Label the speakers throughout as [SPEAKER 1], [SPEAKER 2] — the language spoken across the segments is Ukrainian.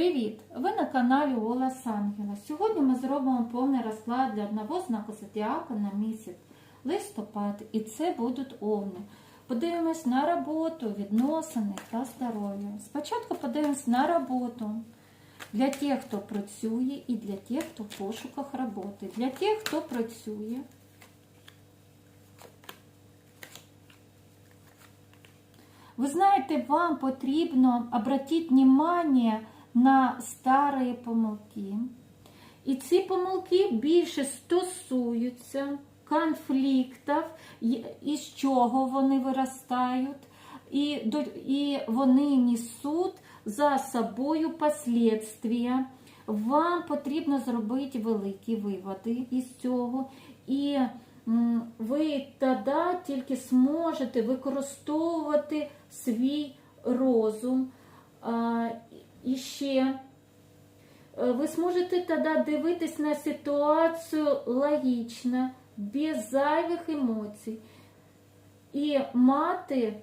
[SPEAKER 1] Привіт! Ви на каналі Голос Ангела. Сьогодні ми зробимо повний розклад для одного знаку зодіака на місяць листопад, і це будуть овни. Подивимось на роботу, відносини та здоров'я. Спочатку подивимось на роботу для тих, хто працює, і для тих, хто в пошуках роботи. Для тих, хто працює. Вы знаете, вам потрібно обратити внимание на старі помилки. І ці помилки більше стосуються конфліктів, із чого вони виростають, і, і вони несуть за собою последствия. Вам потрібно зробити великі виводи із цього. І ви тоді тільки зможете використовувати свій розум. А, І ще е, ви зможете тоді дивитись на ситуацію логічно, без зайвих емоцій, і мати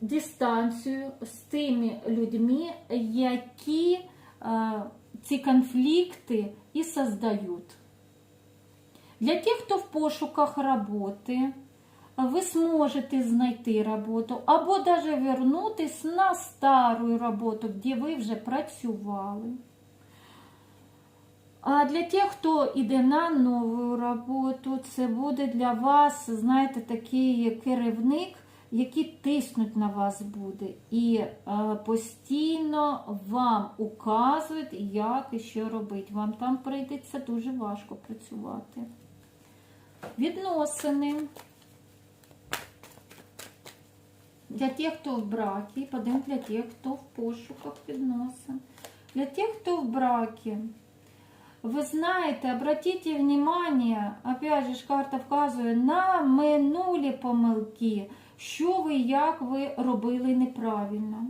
[SPEAKER 1] дистанцію з тими людьми, які е, ці конфлікти і создають. Для тих, хто в пошуках роботи, ви зможете знайти роботу або навіть вернутися на стару роботу, де ви вже працювали. А для тих, хто йде на нову роботу, це буде для вас, знаєте, такий керівник, який тиснуть на вас буде. І е, постійно вам указують, як і що робити. Вам там прийдеться дуже важко працювати. Відносини. Для тих, хто в бракі, подивимо для тих, хто в пошуках відносин. Для тих, хто в бракі. Ви знаєте, обратіть внимание, опять же карта вказує на минулі помилки, що ви, як ви робили неправильно.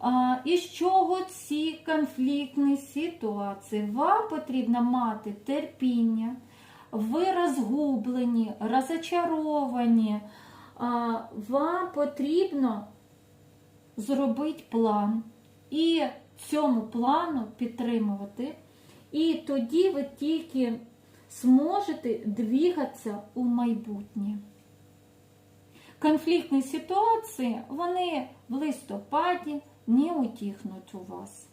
[SPEAKER 1] А, і з чого ці конфліктні ситуації? Вам потрібно мати терпіння, ви розгублені, розочаровані. Вам потрібно зробити план і цьому плану підтримувати. І тоді ви тільки зможете двигатися у майбутнє. Конфліктні ситуації, вони в листопаді не утихнуть у вас.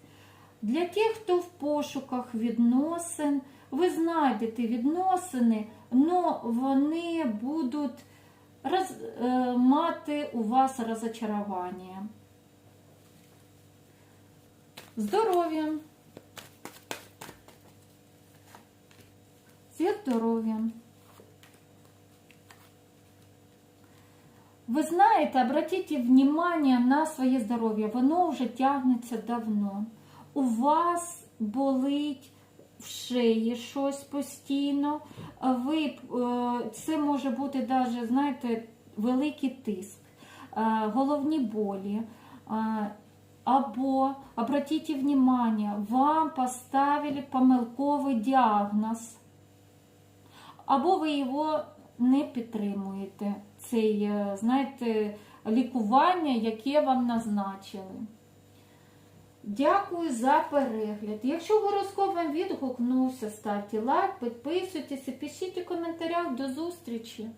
[SPEAKER 1] Для тих, хто в пошуках відносин, ви знайдете відносини, але вони будуть роз, е, мати у вас розочарування. Здоров'я. Зі здоров'ям. Ви знаєте, обратите внимание на своє здоров'я. Воно вже тягнеться давно. У вас болить в шиї щось постійно. Ви, е, це може бути навіть, знаєте, великий тиск, е, головні болі. е, Або, обратите внимание, вам поставили помилковий діагноз або ви його не підтримуєте, цей, е, знаєте, лікування, яке вам назначили. Дякую за перегляд. Якщо гороскоп вам відгукнувся, ставте лайк, підписуйтесь пишіть у коментарях. До зустрічі!